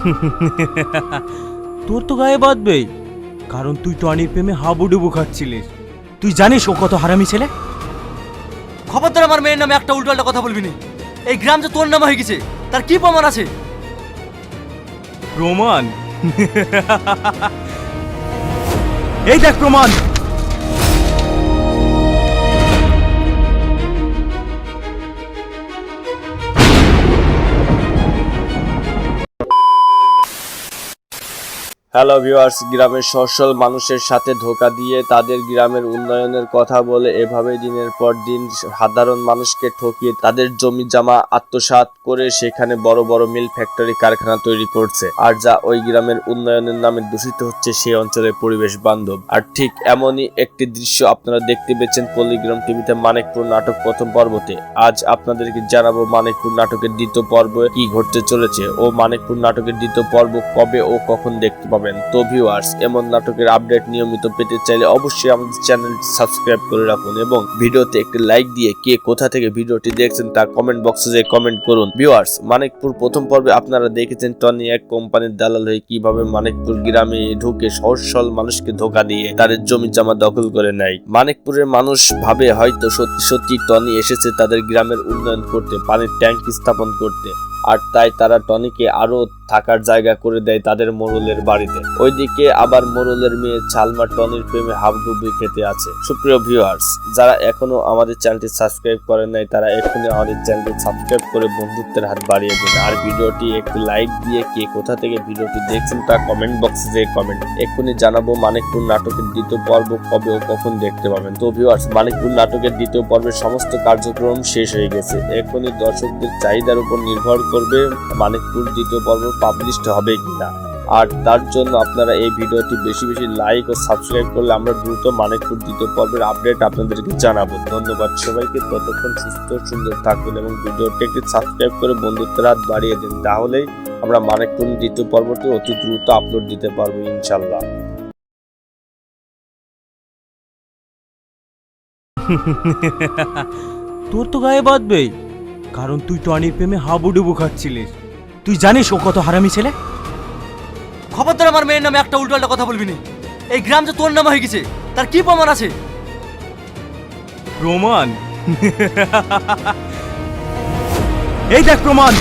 তোর তো গায়ে বাঁধবেই কারণ তুই টনির প্রেমে হাবুডুবু খাচ্ছিলিস। তুই জানিস ও কত হারামি ছেলে? খবরদার আমার মেয়ের নামে একটা উল্টো কথা বলবি না। এই গ্রাম যে তোর নামে হয়ে গেছে তার কি প্রমাণ আছে? প্রমাণ? এই দেখ প্রমাণ। হ্যালো ভিউয়ার্স গ্রামের সচ্ছল মানুষের সাথে ধোকা দিয়ে তাদের গ্রামের উন্নয়নের কথা বলে এভাবে দিনের পর দিন সাধারণ মানুষকে ঠকিয়ে তাদের জমি জামা আত্মসাৎ করে সেখানে বড় বড় মিল ফ্যাক্টরি কারখানা তৈরি করছে। আর যা ওই গ্রামের উন্নয়নের নামে দূষিত হচ্ছে সেই অঞ্চলের পরিবেশ বান্ধব। আর ঠিক এমনই একটি দৃশ্য আপনারা দেখতে পেয়েছেন পল্লীগ্রাম টিভিতে মানিকপুর নাটক প্রথম পর্বতে। আজ আপনাদেরকে জানাব মানিকপুর নাটকের দ্বিতীয় পর্বে কি ঘটতে চলেছে ও মানিকপুর নাটকের দ্বিতীয় পর্ব কবে ও কখন দেখতে পাবেন তো ভিউয়ার্স এমন নাটকের আপডেট নিয়মিত পেতে চাইলে অবশ্যই আমাদের চ্যানেলটি সাবস্ক্রাইব করে রাখুন এবং ভিডিওতে একটি লাইক দিয়ে কে কোথা থেকে ভিডিওটি দেখছেন তা কমেন্ট বক্সে যে কমেন্ট করুন। ভিউয়ার্স মানিকপুর প্রথম পর্বে আপনারা দেখেছেন টনি এক কোম্পানির দালাল হয়ে কীভাবে মানিকপুর গ্রামে ঢুকে সহজ সরল মানুষকে ধোকা দিয়ে তাদের জমি জমা দখল করে নেয়। মানিকপুরের মানুষ ভাবে হয়তো সত্যি সত্যি টনি এসেছে তাদের গ্রামের উন্নয়ন করতে, পানির ট্যাঙ্ক স্থাপন করতে। আর তাই তারা টনিকে আরও থাকার জায়গা করে দেয় তাদের মোরলের বাড়িতে। ওইদিকে আবার মোরলের মেয়ে ছালমা টনির প্রেমে হাবডুবি খেতে আছে। সুপ্রিয় ভিউয়ার্স যারা এখনও আমাদের চ্যানেলটি সাবস্ক্রাইব করেন নাই, তারা এখনই আমাদের চ্যানেলটি সাবস্ক্রাইব করে বন্ধুত্বের হাত বাড়িয়ে দিন। আর ভিডিওটি একটি লাইক দিয়ে কে কোথা থেকে ভিডিওটি দেখছেন তা কমেন্ট বক্সে যে কমেন্ট এক্ষুনি জানাব মানিকপুর নাটকের দ্বিতীয় পর্ব কবে ও কখন দেখতে পাবেন। তো ভিউয়ার্স মানিকপুর নাটকের দ্বিতীয় পর্বের সমস্ত কার্যক্রম শেষ হয়ে গেছে। এখনই দর্শকদের চাহিদার উপর নির্ভর করবে, মানিকপুর দ্বিতীয় পর্ব পাবলিশড হবে কিনা। আর তার জন্য আপনারা এই ভিডিওটি বেশি বেশি লাইক ও সাবস্ক্রাইব করলে আমরা দ্রুত মানিকপুর দ্বিতীয় পর্বের আপডেট আপনাদেরকে জানাব। ধন্যবাদ সবাইকে, ততক্ষণ সুস্থ, সুন্দর থাকবেন এবং ভিডিওটি একটি সাবস্ক্রাইব করে বন্ধুত্বের হাত বাড়িয়ে দিন। তাহলেই আমরা মানিকপুর দ্বিতীয় পর্বটি অতি দ্রুত আপলোড দিতে পারব ইনশাল্লাহ তোর তো গায়ে বাঁধবেই। কারণ তুই টনির প্রেমে হাবুডুবু খাচ্ছিলিস। তুই জানিস ও কত হারামি ছেলে? খবরদার আমার মেয়ের নামে একটা উল্টো কথা বলবি নি। এই গ্রাম যে তোর নামে হয়ে গেছে তার কি প্রমাণ আছে? প্রমাণ? এই দেখ প্রমাণ।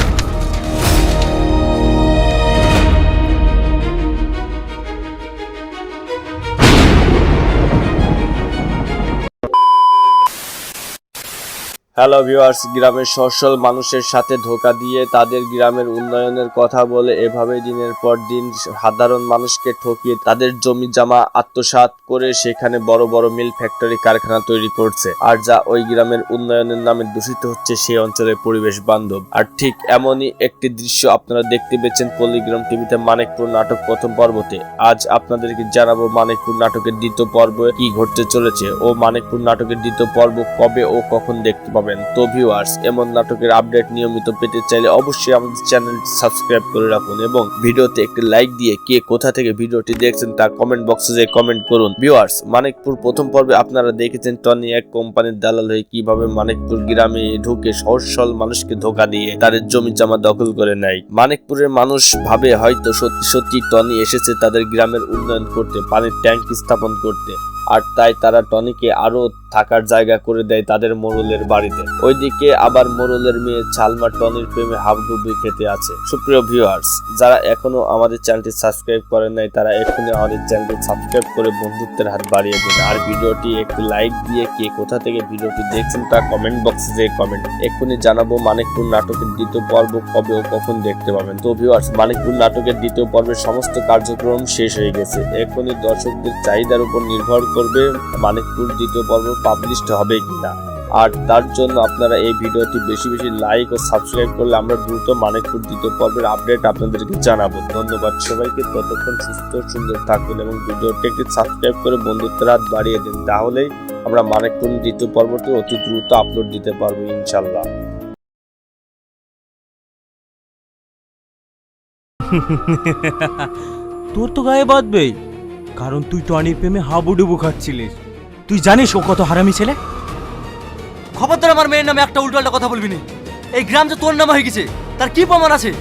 হ্যালো ভিউয়ার্স গ্রামের সচ্ছল মানুষের সাথে ধোকা দিয়ে তাদের গ্রামের উন্নয়নের কথা বলে এভাবে দিনের পর দিন সাধারণ মানুষকে ঠকিয়ে তাদের জমি জামা আত্মসাৎ করে সেখানে বড় বড় মিল ফ্যাক্টরি কারখানা তৈরি করছে। আর যা ওই গ্রামের উন্নয়নের নামে দূষিত হচ্ছে সেই অঞ্চলের পরিবেশ বান্ধব। আর ঠিক এমনই একটি দৃশ্য আপনারা দেখতে পেয়েছেন পল্লীগ্রাম টিভিতে মানিকপুর নাটক প্রথম পর্বতে। আজ আপনাদেরকে জানাব মানিকপুর নাটকের দ্বিতীয় পর্বে কি ঘটতে চলেছে ও মানিকপুর নাটকের দ্বিতীয় পর্ব কবে ও কখন দেখতে পাবেন তো ভিউয়ার্স এমন নাটকের আপডেট নিয়মিত পেতে চাইলে অবশ্যই আমাদের চ্যানেলটি সাবস্ক্রাইব করে রাখুন এবং ভিডিওতে একটি লাইক দিয়ে কে কোথা থেকে ভিডিওটি দেখছেন তা কমেন্ট বক্সে যে কমেন্ট করুন। ভিউয়ার্স মানিকপুর প্রথম পর্বে আপনারা দেখেছেন টনি এক কোম্পানির দালাল হয়ে কীভাবে মানিকপুর গ্রামে ঢুকে সহজ সরল মানুষকে ধোকা দিয়ে তাদের জমি জমা দখল করে নেয়। মানিকপুরের মানুষ ভাবে হয়তো সত্যি সত্যি টনি এসেছে তাদের গ্রামের উন্নয়ন করতে, পানির ট্যাঙ্ক স্থাপন করতে। আর তাই তারা টনিকে আরও থাকার জায়গা করে দেয় তাদের মোরলের বাড়িতে। ওইদিকে আবার মোরলের মেয়ে ছালমা টনির প্রেমে হাবডুবি খেতে আছে। সুপ্রিয় ভিউয়ার্স যারা এখনও আমাদের চ্যানেলটি সাবস্ক্রাইব করেন নাই, তারা এখনই আমাদের চ্যানেলটি সাবস্ক্রাইব করে বন্ধুত্বের হাত বাড়িয়ে দিন। আর ভিডিওটি একটি লাইক দিয়ে কে কোথা থেকে ভিডিওটি দেখছেন তা কমেন্ট বক্সে যে কমেন্ট এক্ষুনি জানাব মানিকপুর নাটকের দ্বিতীয় পর্ব কবে ও কখন দেখতে পাবেন। তো ভিউয়ার্স মানিকপুর নাটকের দ্বিতীয় পর্বের সমস্ত কার্যক্রম শেষ হয়ে গেছে। এখনই দর্শকদের চাহিদার উপর নির্ভর করবে, মানিকপুর দ্বিতীয় পর্ব পাবলিশড হবে কিনা। আর তার জন্য আপনারা এই ভিডিওটি বেশি বেশি লাইক ও সাবস্ক্রাইব করলে আমরা দ্রুত মানিকপুর দ্বিতীয় পর্বের আপডেট আপনাদেরকে জানাব। ধন্যবাদ সবাইকে, ততক্ষণ সুস্থ, সুন্দর থাকবেন এবং ভিডিওটি একটি সাবস্ক্রাইব করে বন্ধুত্বের হাত বাড়িয়ে দিন। তাহলেই আমরা মানিকপুর দ্বিতীয় পর্বটি অতি দ্রুত আপলোড দিতে পারব ইনশাল্লাহ তোর তো গায়ে বাঁধবেই। কারণ তুই টনির প্রেমে হাবুডুবু খাচ্ছিলিস। তুই জানিস ও কত হারামি ছেলে? খবরদার আমার মেয়ের নামে একটা উল্টো কথা বলবি না। এই গ্রাম যে তোর নামে হয়ে গেছে তার কি প্রমাণ আছে?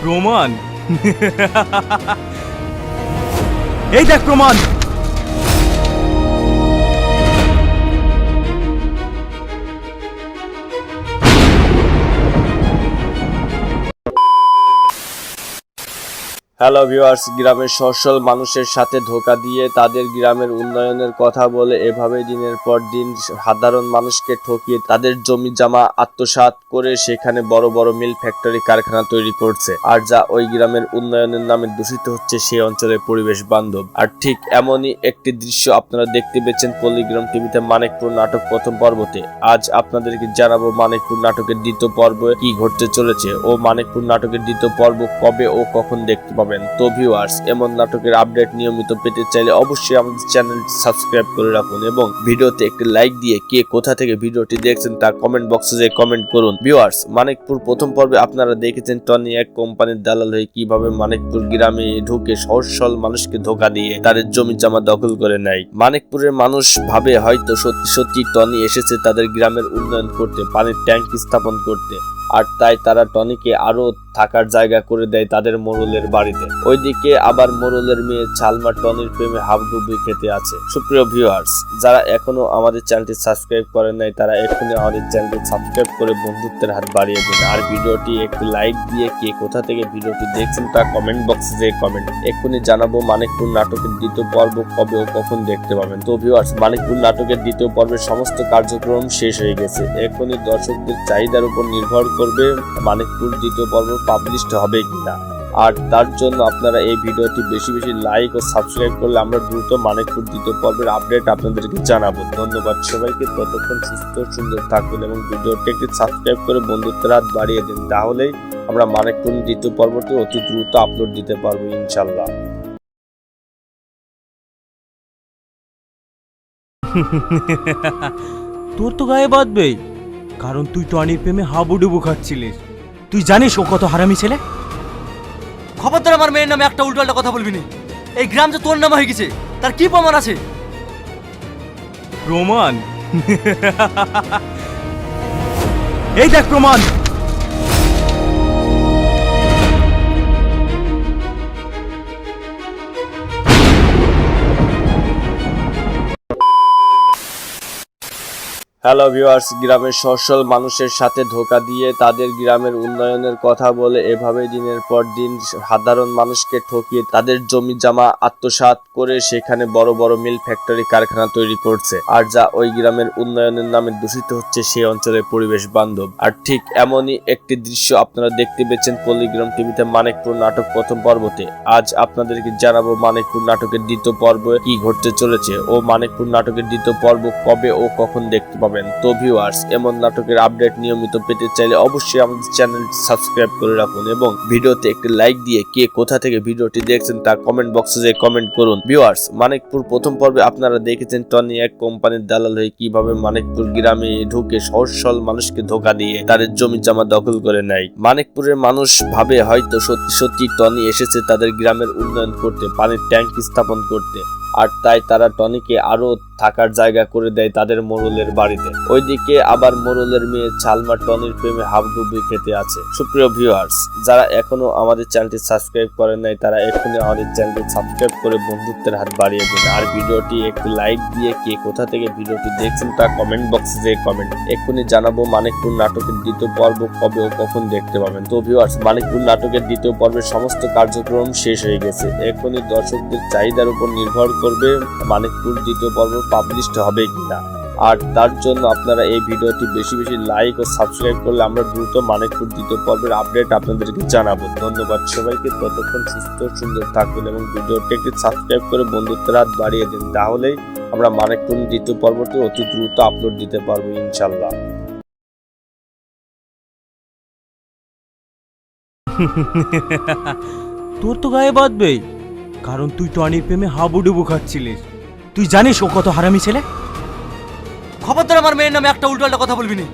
প্রমাণ? এই দেখ প্রমাণ। হ্যালো ভিউয়ার্স গ্রামের সচ্ছল মানুষের সাথে ধোকা দিয়ে তাদের গ্রামের উন্নয়নের কথা বলে এভাবে দিনের পর দিন সাধারণ মানুষকে ঠকিয়ে তাদের জমি জামা আত্মসাৎ করে সেখানে বড় বড় মিল ফ্যাক্টরি কারখানা তৈরি করছে। আর যা ওই গ্রামের উন্নয়নের নামে দূষিত হচ্ছে সেই অঞ্চলের পরিবেশ বান্ধব। আর ঠিক এমনই একটি দৃশ্য আপনারা দেখতে পেয়েছেন পল্লীগ্রাম টিভিতে মানিকপুর নাটক প্রথম পর্বতে। আজ আপনাদেরকে জানাব মানিকপুর নাটকের দ্বিতীয় পর্ব কি ঘটতে চলেছে ও মানিকপুর নাটকের দ্বিতীয় পর্ব কবে ও কখন দেখতে পাবেন তো ভিউয়ার্স এমন নাটকের আপডেট নিয়মিত পেতে চাইলে অবশ্যই আমাদের চ্যানেলটি সাবস্ক্রাইব করে রাখুন এবং ভিডিওতে একটি লাইক দিয়ে কে কোথা থেকে ভিডিওটি দেখছেন তা কমেন্ট বক্সে যে কমেন্ট করুন। ভিউয়ার্স মানিকপুর প্রথম পর্বে আপনারা দেখেছেন টনি এক কোম্পানির দালাল হয়ে কীভাবে মানিকপুর গ্রামে ঢুকে সহজ সরল মানুষকে ধোকা দিয়ে তাদের জমি জমা দখল করে নেয়। মানিকপুরের মানুষ ভাবে হয়তো সত্যি সত্যি টনি এসেছে তাদের গ্রামের উন্নয়ন করতে, পানির ট্যাঙ্ক স্থাপন করতে। আর তাই তারা টনিকে আরও থাকার জায়গা করে দেয় তাদের মোড়লের বাড়িতে। ওইদিকে আবার মোড়লের মেয়ে চালমা টনির প্রেমে হাবডুবি খেতে আছে। সুপ্রিয় ভিউয়ার্স যারা এখনও আমাদের চ্যানেলটি সাবস্ক্রাইব করেন নাই, তারা এখনই আমাদের চ্যানেলটি সাবস্ক্রাইব করে বন্ধুত্বের হাত বাড়িয়ে দিন। আর ভিডিওটি একটি লাইক দিয়ে কে কোথা থেকে ভিডিওটি দেখছেন তা কমেন্ট বক্সে যে কমেন্ট এক্ষুনি জানাব মানিকপুর নাটকের দ্বিতীয় পর্ব কবে ও কখন দেখতে পাবেন। তো ভিউয়ার্স মানিকপুর নাটকের দ্বিতীয় পর্বের সমস্ত কার্যক্রম শেষ হয়ে গেছে। এখনই দর্শকদের চাহিদার উপর নির্ভর করবে, মানিকপুর দ্বিতীয় পর্ব পাবলিশড হবে কিনা। আর তার জন্য আপনারা এই ভিডিওটি বেশি বেশি লাইক ও সাবস্ক্রাইব করলে আমরা দ্রুত মানিকপুর দ্বিতীয় পর্বের আপডেট আপনাদেরকে জানাব। ধন্যবাদ সবাইকে, ততক্ষণ সুস্থ, সুন্দর থাকবেন এবং ভিডিওটি একটি সাবস্ক্রাইব করে বন্ধুত্বের হাত বাড়িয়ে দিন। তাহলেই আমরা মানিকপুর দ্বিতীয় পর্বটি অতি দ্রুত আপলোড দিতে পারব ইনশাল্লাহ তোর তো গায়ে বাঁধবেই। কারণ তুই টনির প্রেমে হাবুডুবু খাচ্ছিলিস। তুই জানিস ও কত হারামি ছেলে? খবরদার আমার মেয়ের নামে একটা উল্টোপাল্টা কথা বলবি না। এই গ্রাম যে তোর নাম হয়ে গেছে তার কি প্রমাণ আছে? প্রমাণ? এই দেখ প্রমাণ। হ্যালো ভিউয়ার্স গ্রামের সচ্ছল মানুষের সাথে ধোকা দিয়ে তাদের গ্রামের উন্নয়নের কথা বলে এভাবে দিনের পর দিন সাধারণ মানুষকে ঠকিয়ে তাদের জমি জামা আত্মসাৎ করে সেখানে বড় বড় মিল ফ্যাক্টরি কারখানা তৈরি করছে। আর যা ওই গ্রামের উন্নয়নের নামে দূষিত হচ্ছে সেই অঞ্চলের পরিবেশ বান্ধব। আর ঠিক এমনই একটি দৃশ্য আপনারা দেখতে পেয়েছেন পল্লীগ্রাম টিভিতে মানিকপুর নাটক প্রথম পর্বতে। আজ আপনাদেরকে জানাব মানিকপুর নাটকের দ্বিতীয় পর্ব কি ঘটতে চলেছে ও মানিকপুর নাটকের দ্বিতীয় পর্ব কবে ও কখন দেখতে পাবেন। তো ভিউয়ার্স এমন নাটকের আপডেট নিয়মিত পেতে চাইলে অবশ্যই আমাদের চ্যানেলটি সাবস্ক্রাইব করে রাখুন এবং ভিডিওতে একটি লাইক দিয়ে কে কোথা থেকে ভিডিওটি দেখছেন তা কমেন্ট বক্সে যে কমেন্ট করুন। ভিউয়ার্স মানিকপুর প্রথম পর্বে আপনারা দেখেছেন টনি এক কোম্পানির দালাল হয়ে কীভাবে মানিকপুর গ্রামে ঢুকে সহজ সরল মানুষকে ধোকা দিয়ে তাদের জমি জমা দখল করে নেয়। মানিকপুরের মানুষ ভাবে হয়তো সত্যি সত্যি টনি এসেছে তাদের গ্রামের উন্নয়ন করতে, পানির ট্যাঙ্ক স্থাপন করতে। আর তাই তারা টনিকে আরও থাকার জায়গা করে দেয় তাদের মোড়লের বাড়িতে। ওইদিকে আবার মোড়লের মেয়ে চালমা টনির প্রেমে হাবডুবি খেতে আছে। সুপ্রিয় ভিউয়ার্স যারা এখনও আমাদের চ্যানেলটি সাবস্ক্রাইব করেন নাই, তারা এখনই আমাদের চ্যানেলটি সাবস্ক্রাইব করে বন্ধুত্বের হাত বাড়িয়ে দিন। আর ভিডিওটি একটি লাইক দিয়ে কে কোথা থেকে ভিডিওটি দেখছেন তা কমেন্ট বক্সে যে কমেন্ট এক্ষুনি জানাব মানিকপুর নাটকের দ্বিতীয় পর্ব কবে ও কখন দেখতে পাবেন। তো ভিউয়ার্স মানিকপুর নাটকের দ্বিতীয় পর্বের সমস্ত কার্যক্রম শেষ হয়ে গেছে। এখনই দর্শকদের চাহিদার উপর নির্ভর করবে, মানিকপুর দ্বিতীয় পর্ব পাবলিশড হবে কিনা। আর তার জন্য আপনারা এই ভিডিওটি বেশি বেশি লাইক ও সাবস্ক্রাইব করলে আমরা দ্রুত মানিকপুর দ্বিতীয় পর্বের আপডেট আপনাদেরকে জানাব। ধন্যবাদ সবাইকে, ততক্ষণ সুস্থ, সুন্দর থাকবেন এবং ভিডিওটি একটি সাবস্ক্রাইব করে বন্ধুত্বের হাত বাড়িয়ে দিন। তাহলেই আমরা মানিকপুর দ্বিতীয় পর্বটি অতি দ্রুত আপলোড দিতে পারব ইনশাল্লাহ। তোর তো গায়ে বাঁধবেই। কারণ তুই টনির প্রেমে হাবুডুবু খাচ্ছিলিস। তুই জানিস ও কত হারামি ছেলে? খবরদার আমার মেয়ের নামে একটা উল্টোপাল্টা কথা বলবি না।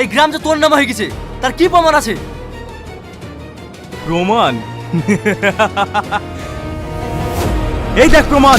এই গ্রাম যে তোর নামে হয়ে গেছে তার কি প্রমাণ আছে? প্রমাণ? এই দেখ প্রমাণ।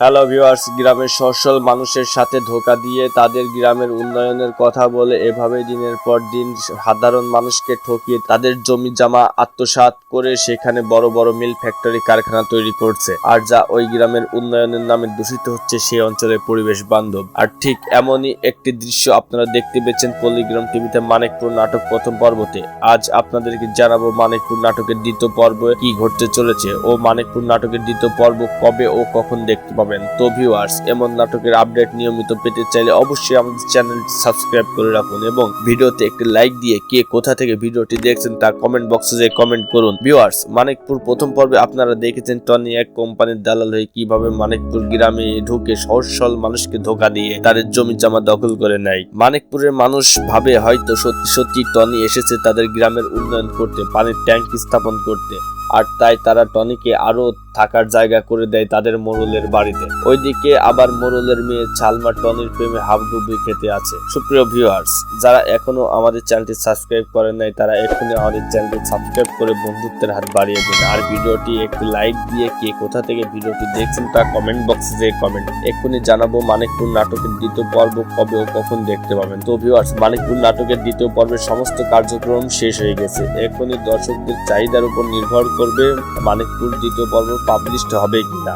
হ্যালো ভিউয়ার্স গ্রামের সচ্ছল মানুষের সাথে ধোকা দিয়ে তাদের গ্রামের উন্নয়নের কথা বলে এভাবে দিনের পর দিন সাধারণ মানুষকে ঠকিয়ে তাদের জমি জামা আত্মসাৎ করে সেখানে বড় বড় মিল ফ্যাক্টরি কারখানা তৈরি করছে। আর যা ওই গ্রামের উন্নয়নের নামে দূষিত হচ্ছে সেই অঞ্চলের পরিবেশ বান্ধব। আর ঠিক এমনই একটি দৃশ্য আপনারা দেখতে পেয়েছেন পল্লীগ্রাম টিভিতে মানিকপুর নাটক প্রথম পর্বতে। আজ আপনাদেরকে জানাব মানিকপুর নাটকের দ্বিতীয় পর্বে কি ঘটতে চলেছে ও মানিকপুর নাটকের দ্বিতীয় পর্ব কবে ও কখন দেখতে পাবেন। তো ভিউয়ার্স এমন নাটকের আপডেট নিয়মিত পেতে চাইলে অবশ্যই আমাদের চ্যানেলটি সাবস্ক্রাইব করে রাখুন এবং ভিডিওতে একটি লাইক দিয়ে কে কোথা থেকে ভিডিওটি দেখছেন তা কমেন্ট বক্সে যে কমেন্ট করুন। ভিউয়ার্স মানিকপুর প্রথম পর্বে আপনারা দেখেছেন টনি এক কোম্পানির দালাল হয়ে কীভাবে মানিকপুর গ্রামে ঢুকে সহজ সরল মানুষকে ধোকা দিয়ে তাদের জমি জমা দখল করে নেয়। মানিকপুরের মানুষ ভাবে হয়তো সত্যি সত্যি টনি এসেছে তাদের গ্রামের উন্নয়ন করতে, পানির ট্যাঙ্ক স্থাপন করতে। আর তাই তারা টনিকে আরও থাকার জায়গা করে দেয় তাদের মোরলের বাড়িতে। ওইদিকে আবার মোরলের মেয়ে চালমা টনির প্রেমে হাবডুবি খেতে আছে। সুপ্রিয় ভিউয়ার্স যারা এখনও আমাদের চ্যানেলটি সাবস্ক্রাইব করেন নাই, তারা এখনই আমাদের চ্যানেলটি সাবস্ক্রাইব করে বন্ধুত্বের হাত বাড়িয়ে দিন। আর ভিডিওটি একটি লাইক দিয়ে কে কোথা থেকে ভিডিওটি দেখছেন তা কমেন্ট বক্সে যে কমেন্ট এক্ষুনি জানাব মানিকপুর নাটকের দ্বিতীয় পর্ব কবে ও কখন দেখতে পাবেন। তো ভিউয়ার্স মানিকপুর নাটকের দ্বিতীয় পর্বের সমস্ত কার্যক্রম শেষ হয়ে গেছে। এখনই দর্শকদের চাহিদার উপর নির্ভর করবে, মানিকপুর দ্বিতীয় পর্ব পাবলিশড হবে কিনা।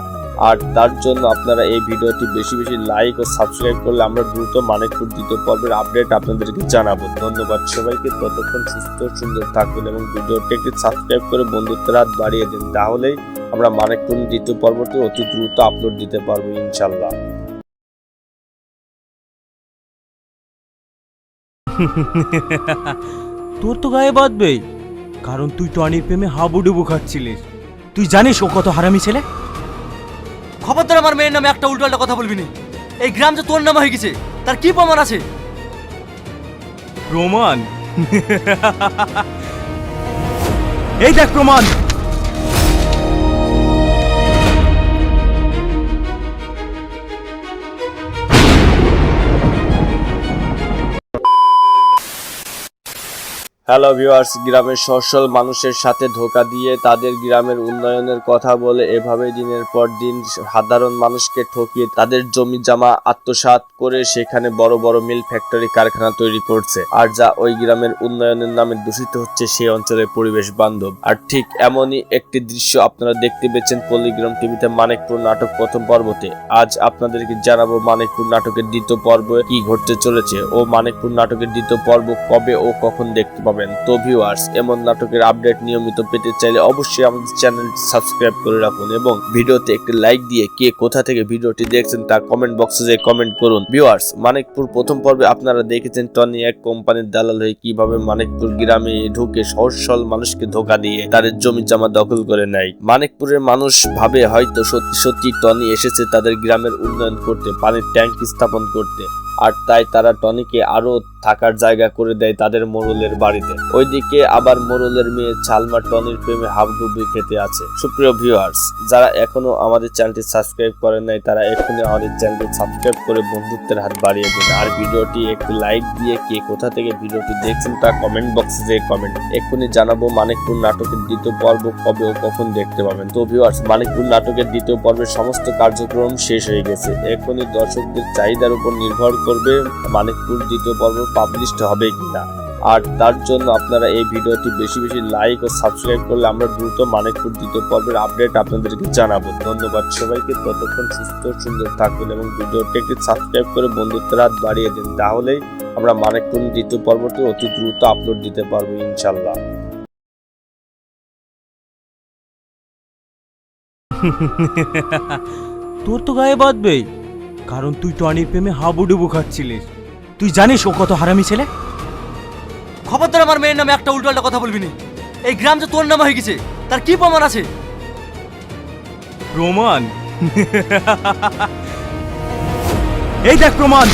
আর তার জন্য আপনারা এই ভিডিওটি বেশি বেশি লাইক ও সাবস্ক্রাইব করলে আমরা দ্রুত মানিকপুর দ্বিতীয় পর্বের আপডেট আপনাদেরকে জানাব। ধন্যবাদ সবাইকে, ততক্ষণ সুস্থ, সুন্দর থাকবেন এবং ভিডিওটি একটি সাবস্ক্রাইব করে বন্ধুত্বের হাত বাড়িয়ে দিন। তাহলেই আমরা মানিকপুর দ্বিতীয় পর্বটি অতি দ্রুত আপলোড দিতে পারব ইনশাল্লাহ তোর তো গায়ে বাঁধবেই। কারণ তুই টনির প্রেমে হাবুডুবু খাচ্ছিলিস। তুই জানিস ও কত হারামি ছেলে? খবরদার আমার মেয়ের নামে একটা উল্টো কথা বলবি না। এই গ্রাম যে তোর নামে হয়ে গেছে তার কি প্রমাণ আছে? প্রমাণ? এই দেখ প্রমাণ। হ্যালো ভিউয়ার্স গ্রামের সচ্ছল মানুষের সাথে ধোকা দিয়ে তাদের গ্রামের উন্নয়নের কথা বলে এভাবে দিনের পর দিন সাধারণ মানুষকে ঠকিয়ে তাদের জমি জামা আত্মসাৎ করে সেখানে বড় বড় মিল ফ্যাক্টরি কারখানা তৈরি করছে। আর যা ওই গ্রামের উন্নয়নের নামে দূষিত হচ্ছে সেই অঞ্চলের পরিবেশ বান্ধব। আর ঠিক এমনই একটি দৃশ্য আপনারা দেখতে পেয়েছেন পল্লীগ্রাম টিভিতে মানিকপুর নাটক প্রথম পর্বতে। আজ আপনাদেরকে জানাব মানিকপুর নাটকের দ্বিতীয় পর্বে কি ঘটতে চলেছে ও মানিকপুর নাটকের দ্বিতীয় পর্ব কবে ও কখন দেখতে পাবেন তো ভিউয়ার্স এমন নাটকের আপডেট নিয়মিত পেতে চাইলে অবশ্যই আমাদের চ্যানেলটি সাবস্ক্রাইব করে রাখুন এবং ভিডিওতে একটি লাইক দিয়ে কে কোথা থেকে ভিডিওটি দেখছেন তা কমেন্ট বক্সে যে কমেন্ট করুন। ভিউয়ার্স মানিকপুর প্রথম পর্বে আপনারা দেখেছেন টনি এক কোম্পানির দালাল হয়ে কীভাবে মানিকপুর গ্রামে ঢুকে সহজ সরল মানুষকে ধোকা দিয়ে তাদের জমি জমা দখল করে নেয়। মানিকপুরের মানুষ ভাবে হয়তো সত্যি সত্যি টনি এসেছে তাদের গ্রামের উন্নয়ন করতে, পানির ট্যাঙ্ক স্থাপন করতে। আর তাই তারা টনিকে আরও থাকার জায়গা করে দেয় তাদের মোরলের বাড়িতে। ওইদিকে আবার মোরলের মেয়ে চালমা টনির প্রেমে হাবডুবি খেতে আছে। সুপ্রিয় ভিউয়ার্স যারা এখনও আমাদের চ্যানেলটি সাবস্ক্রাইব করেন নাই, তারা এখনই আমাদের চ্যানেলটি সাবস্ক্রাইব করে বন্ধুত্বের হাত বাড়িয়ে দিন। আর ভিডিওটি একটি লাইক দিয়ে কে কোথা থেকে ভিডিওটি দেখছেন তা কমেন্ট বক্সে যে কমেন্ট এক্ষুনি জানাব মানিকপুর নাটকের দ্বিতীয় পর্ব কবে ও কখন দেখতে পাবেন। তো ভিউয়ার্স মানিকপুর নাটকের দ্বিতীয় পর্বের সমস্ত কার্যক্রম শেষ হয়ে গেছে। এখনই দর্শকদের চাহিদার উপর নির্ভর করবে, মানিকপুর দ্বিতীয় পর্ব পাবলিশড হবে কিনা। আর তার জন্য আপনারা এই ভিডিওটি বেশি বেশি লাইক ও সাবস্ক্রাইব করলে আমরা দ্রুত মানিকপুর দ্বিতীয় পর্বের আপডেট আপনাদেরকে জানাব। ধন্যবাদ সবাইকে, ততক্ষণ সুস্থ, সুন্দর থাকবেন এবং ভিডিওটি একটি সাবস্ক্রাইব করে বন্ধুত্বের হাত বাড়িয়ে দিন। তাহলেই আমরা মানিকপুর দ্বিতীয় পর্বটি অতি দ্রুত আপলোড দিতে পারব ইনশাল্লাহ তোর তো গায়ে বাঁধবেই। কারণ তুই টনির প্রেমে হাবুডুবু খাচ্ছিলিস। তুই জানিস ও কত হারামি ছেলে? খবরদার আমার মেয়ের নামে একটা উল্টোপাল্টা কথা বলবি না। এই গ্রাম যে তোর নামে হয়ে গেছে তার কি প্রমাণ আছে? প্রমাণ? এই দেখ প্রমাণ।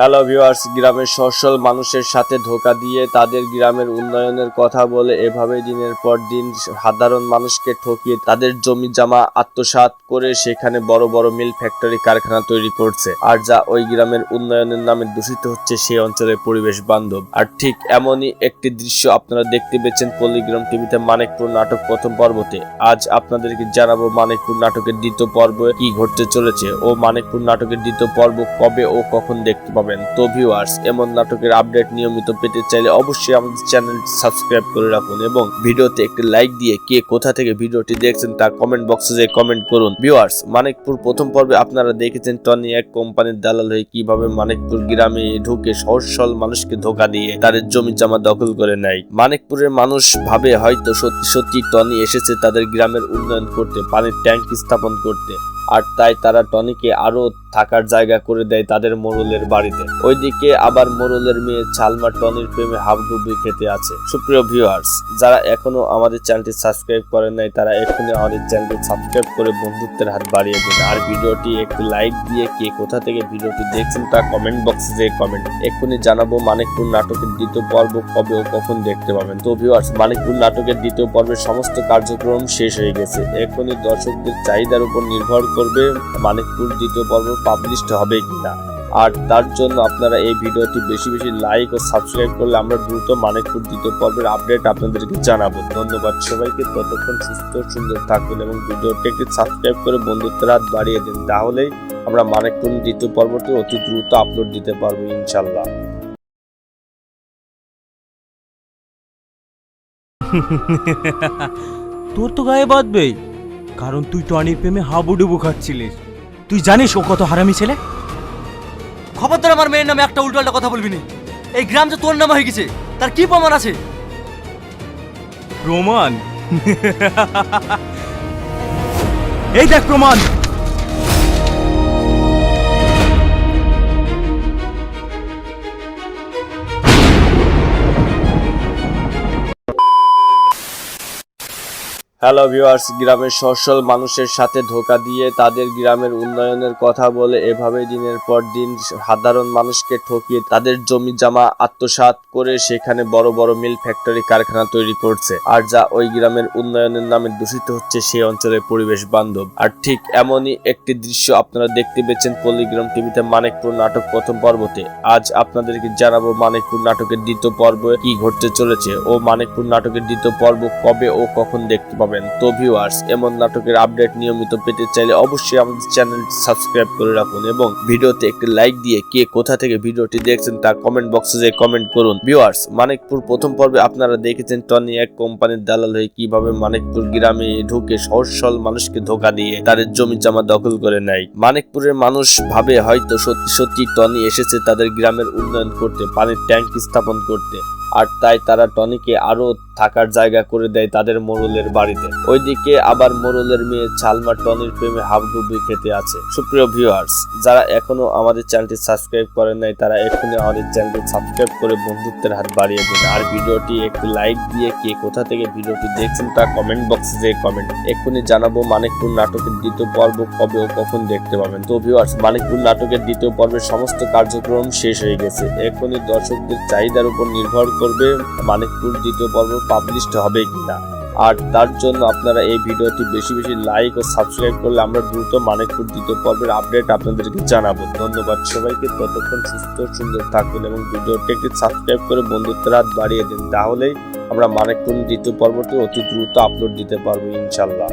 হ্যালো ভিউয়ার্স গ্রামের সচ্ছল মানুষের সাথে ধোকা দিয়ে তাদের গ্রামের উন্নয়নের কথা বলে এভাবে দিনের পর দিন সাধারণ মানুষকে ঠকিয়ে তাদের জমি জামা আত্মসাৎ করে সেখানে বড় বড় মিল ফ্যাক্টরি কারখানা তৈরি করছে। আর যা ওই গ্রামের উন্নয়নের নামে দূষিত হচ্ছে সেই অঞ্চলের পরিবেশ বান্ধব। আর ঠিক এমনই একটি দৃশ্য আপনারা দেখতে পেয়েছেন পল্লীগ্রাম টিভিতে মানিকপুর নাটক প্রথম পর্বতে। আজ আপনাদেরকে জানাব মানিকপুর নাটকের দ্বিতীয় পর্বে কি ঘটতে চলেছে ও মানিকপুর নাটকের দ্বিতীয় পর্ব কবে ও কখন দেখতে পাবেন তো ভিউয়ার্স এমন নাটকের আপডেট নিয়মিত পেতে চাইলে অবশ্যই আমাদের চ্যানেলটি সাবস্ক্রাইব করে রাখুন এবং ভিডিওতে একটি লাইক দিয়ে কে কোথা থেকে ভিডিওটি দেখছেন তা কমেন্ট বক্সে যে কমেন্ট করুন। ভিউয়ার্স মানিকপুর প্রথম পর্বে আপনারা দেখেছেন টনি এক কোম্পানির দালাল হয়ে কীভাবে মানিকপুর গ্রামে ঢুকে সহজ সরল মানুষকে ধোকা দিয়ে তাদের জমি জমা দখল করে নেয়। মানিকপুরের মানুষ ভাবে হয়তো সত্যি সত্যি টনি এসেছে তাদের গ্রামের উন্নয়ন করতে, পানির ট্যাঙ্ক স্থাপন করতে। আর তাই তারা টনিকে আরও থাকার জায়গা করে দেয় তাদের মোরলের বাড়িতে। ওইদিকে আবার মোরলের মেয়ে ছালমা টনির প্রেমে হাবডুবি খেতে আছে। সুপ্রিয় ভিউয়ার্স যারা এখনও আমাদের চ্যানেলটি সাবস্ক্রাইব করেন নাই, তারা এখনই আমাদের চ্যানেলটি সাবস্ক্রাইব করে বন্ধুত্বের হাত বাড়িয়ে দিন। আর ভিডিওটি একটি লাইক দিয়ে কে কোথা থেকে ভিডিওটি দেখছেন তা কমেন্ট বক্সে যে কমেন্ট এক্ষুনি জানাব মানিকপুর নাটকের দ্বিতীয় পর্ব কবে ও কখন দেখতে পাবেন। তো ভিউয়ার্স মানিকপুর নাটকের দ্বিতীয় পর্বের সমস্ত কার্যক্রম শেষ হয়ে গেছে। এখনই দর্শকদের চাহিদার উপর নির্ভর করবে, মানিকপুর দ্বিতীয় পর্ব পাবলিশড হবে কিনা। আর তার জন্য আপনারা এই ভিডিওটি বেশি বেশি লাইক ও সাবস্ক্রাইব করলে আমরা দ্রুত মানিকপুর দ্বিতীয় পর্বের আপডেট আপনাদেরকে জানাব। ধন্যবাদ সবাইকে, ততক্ষণ সুস্থ, সুন্দর থাকুন এবং ভিডিওটি একটি সাবস্ক্রাইব করে বন্ধুত্বের হাত বাড়িয়ে দিন। তাহলেই আমরা মানিকপুর দ্বিতীয় পর্বটি অতি দ্রুত আপলোড দিতে পারব ইনশাল্লাহ তোর তো গায়ে বাঁধবেই। কারণ তুই টনির প্রেমে হাবুডুবু খাচ্ছিলিস। তুই জানিস ও কত হারামি ছেলে? খবরদার আমার মেয়ের নামে একটা উল্টোপাল্টা কথা বলবি না। এই গ্রাম যে তোর নামে হয়ে গেছে তার কি প্রমাণ আছে? প্রমাণ? এই দেখ প্রমাণ। হ্যালো ভিউয়ার্স গ্রামের সচ্ছল মানুষের সাথে ধোকা দিয়ে তাদের গ্রামের উন্নয়নের কথা বলে এভাবে দিনের পর দিন সাধারণ মানুষকে ঠকিয়ে তাদের জমি জামা আত্মসাৎ করে সেখানে বড় বড় মিল ফ্যাক্টরি কারখানা তৈরি করছে। আর যা ওই গ্রামের উন্নয়নের নামে দূষিত হচ্ছে সেই অঞ্চলের পরিবেশ বান্ধব। আর ঠিক এমনই একটি দৃশ্য আপনারা দেখতে পেয়েছেন পল্লীগ্রাম টিভিতে মানিকপুর নাটক প্রথম পর্বতে। আজ আপনাদেরকে জানাব মানিকপুর নাটকের দ্বিতীয় পর্বে কি ঘটতে চলেছে ও মানিকপুর নাটকের দ্বিতীয় পর্ব কবে ও কখন দেখতে পাবেন তো ভিউয়ার্স এমন নাটকের আপডেট নিয়মিত পেতে চাইলে অবশ্যই আমাদের চ্যানেলটি সাবস্ক্রাইব করে রাখুন এবং ভিডিওতে একটি লাইক দিয়ে কে কোথা থেকে ভিডিওটি দেখছেন তা কমেন্ট বক্সে যে কমেন্ট করুন। ভিউয়ার্স মানিকপুর প্রথম পর্বে আপনারা দেখেছেন টনি এক কোম্পানির দালাল হয়ে কীভাবে মানিকপুর গ্রামে ঢুকে সহজ সরল মানুষকে ধোকা দিয়ে তাদের জমি জমা দখল করে নেয়। মানিকপুরের মানুষ ভাবে হয়তো সত্যি সত্যি টনি এসেছে তাদের গ্রামের উন্নয়ন করতে, পানির ট্যাঙ্ক স্থাপন করতে। আর তাই তারা টনিকে আরও থাকার জায়গা করে দেয় তাদের মোরলের বাড়িতে। ওইদিকে আবার মোরলের মেয়ে ছালমা টনির প্রেমে হাবডুবি খেতে আছে। সুপ্রিয় ভিউয়ার্স যারা এখনও আমাদের চ্যানেলটি সাবস্ক্রাইব করেন নাই, তারা এখনই আমাদের চ্যানেলটি সাবস্ক্রাইব করে বন্ধুত্বের হাত বাড়িয়ে দিন। আর ভিডিওটি একটি লাইক দিয়ে কে কোথা থেকে ভিডিওটি দেখছেন তা কমেন্ট বক্সে যে কমেন্ট এক্ষুনি জানাব মানিকপুর নাটকের দ্বিতীয় পর্ব কবে ও কখন দেখতে পাবেন। তো ভিউয়ার্স মানিকপুর নাটকের দ্বিতীয় পর্বের সমস্ত কার্যক্রম শেষ হয়ে গেছে। এখনই দর্শকদের চাহিদার উপর নির্ভর করবে, মানিকপুর দ্বিতীয় পর্ব পাবলিশড হবে কিনা। আর তার জন্য আপনারা এই ভিডিওটি বেশি বেশি লাইক ও সাবস্ক্রাইব করলে আমরা দ্রুত মানিকপুর দ্বিতীয় পর্বের আপডেট আপনাদেরকে জানাব। ধন্যবাদ সবাইকে, ততক্ষণ সুস্থ, সুন্দর থাকুন এবং ভিডিওটি একটি সাবস্ক্রাইব করে বন্ধুত্বের হাত বাড়িয়ে দিন। তাহলেই আমরা মানিকপুর দ্বিতীয় পর্বটি অতি দ্রুত আপলোড দিতে পারব ইনশাল্লাহ